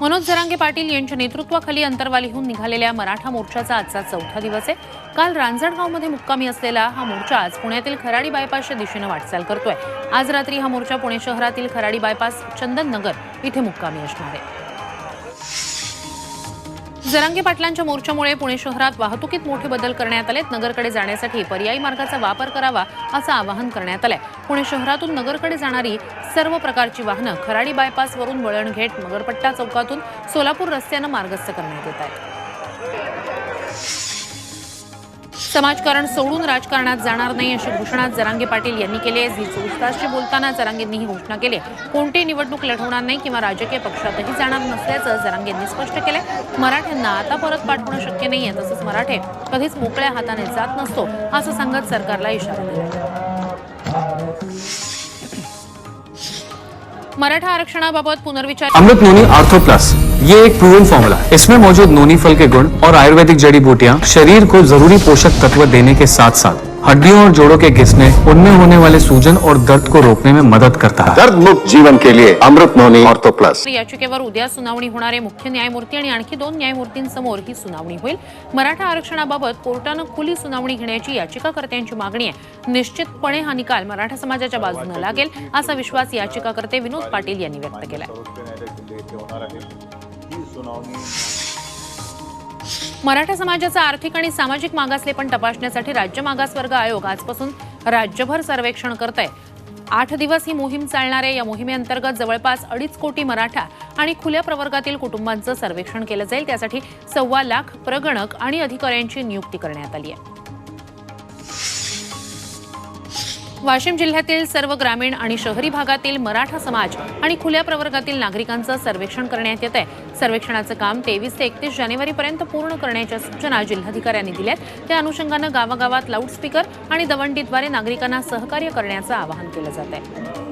मनोज जरांगे पाटील यांच्या नेतृत्वाखाली अंतरवालीहून निघालेल्या मराठा मोर्चाचा आजचा चौथा दिवस आहे. काल रांजणगावमध्ये मुक्कामी असलेला हा मोर्चा आज पुण्यातील खराडी बायपासच्या दिशेनं वाटचाल करतोय. आज रात्री हा मोर्चा पुणे शहरातील खराडी बायपास चंदन नगर इथे मुक्कामी असणार आहे. जरांगे पाटलांच्या मोर्चामुळे पुणे शहरात वाहतुकीत मोठे बदल करण्यात आलेत. नगरकडे जाण्यासाठी पर्यायी मार्गाचा वापर करावा असं आवाहन करण्यात आलंय. पुणे शहरातून नगरकडे जाणारी सर्व प्रकारची वाहनं खराडी बायपासवरून वळण घेत नगरपट्टा चौकातून सोलापूर रस्त्यानं मार्गस्थ करण्यात येत आहेत. समाजकारण सोडून राजकारणात जाणार नाही अशी घोषणा जरांगे पाटील यांनी केली आहे. झी चोवीस बोलताना जरांगेंनी ही घोषणा केली कोणती कोणतीही निवडणूक लढवणार नाही किंवा राजकीय पक्षातही जाणार नसल्याचं जरांगेंनी स्पष्ट केलंय. मराठ्यांना आता परत पाठवणं शक्य नाहीये तसंच मराठे कधीच मोकळ्या हाताने जात नसतो असं सांगत सरकारला इशारा दिला. मराठा आरक्षणाबाबत पुनर्विचार अमृत नोनी आर्थो प्लस. ये एक प्रूवन फॉर्मूला है इसमें मौजूद नोनी फल के गुण और आयुर्वेदिक जड़ी बूटियाँ शरीर को जरूरी पोषक तत्व देने के साथ साथ हड्डियों और जोड़ों के घिसने उनमें होने वाले सूजन और दर्द को रोकने में मदद करता है। दर्द मुक्त जीवन के लिए अमृत नोनी ऑर्थो प्लस। याचिकेवर उद्या सुनावणी होणारे मुख्य न्यायमूर्ती आणि आणखी दोन न्यायमूर्तींसमोर ही सुनावणी होईल. मराठा आरक्षणाबाबत कोर्टानं खुली सुनावणी घेण्याची याचिकाकर्त्यांची मागणी आहे. निश्चितपणे हा निकाल मराठा समाजाच्या बाजूने लागेल असा विश्वास याचिकाकर्ते विनोद पाटील यांनी व्यक्त केलाय. मराठा समाजाचा आर्थिक आणि सामाजिक मागासलेपण तपासण्यासाठी राज्य मागासवर्ग आयोग आजपासून राज्यभर सर्वेक्षण करत आहे आठ दिवस ही मोहीम चालणार आहे या मोहिमेअंतर्गत जवळपास अडीच कोटी मराठा आणि खुल्या प्रवर्गातील कुटुंबांचं सर्वेक्षण केलं जाईल. त्यासाठी सव्वा लाख प्रगणक आणि अधिकाऱ्यांची नियुक्ती करण्यात आली आहे. वाशिम जिल्ह्यातील सर्व ग्रामीण आणि शहरी भागातील मराठा समाज आणि खुल्या प्रवर्गातील नागरिकांचं सर्वेक्षण करण्यात येत आहे सर्वेक्षणाचं काम तेवीस ते एकतीस जानेवारीपर्यंत पूर्ण करण्याच्या सूचना जिल्हाधिकाऱ्यांनी दिल्यात. त्या अनुषंगानं गावागावात लाऊडस्पीकर आणि दवंडीद्वारे नागरिकांना सहकार्य करण्याचं आवाहन केलं जात आहे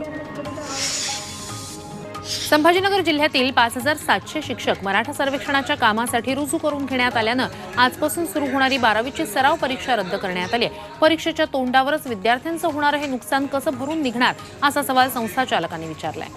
संभाजीनगर जिल्ह्यातील पाच हजार सातशे शिक्षक मराठा सर्वेक्षणाच्या कामासाठी रुजू करून घेण्यात आल्यानं आजपासून सुरू होणारी बारावीची सराव परीक्षा रद्द करण्यात आली परीक्षेच्या तोंडावरच विद्यार्थ्यांचं होणारं हे नुकसान कसं भरून निघणार असा सवाल संस्था चालकांनी विचारलाय.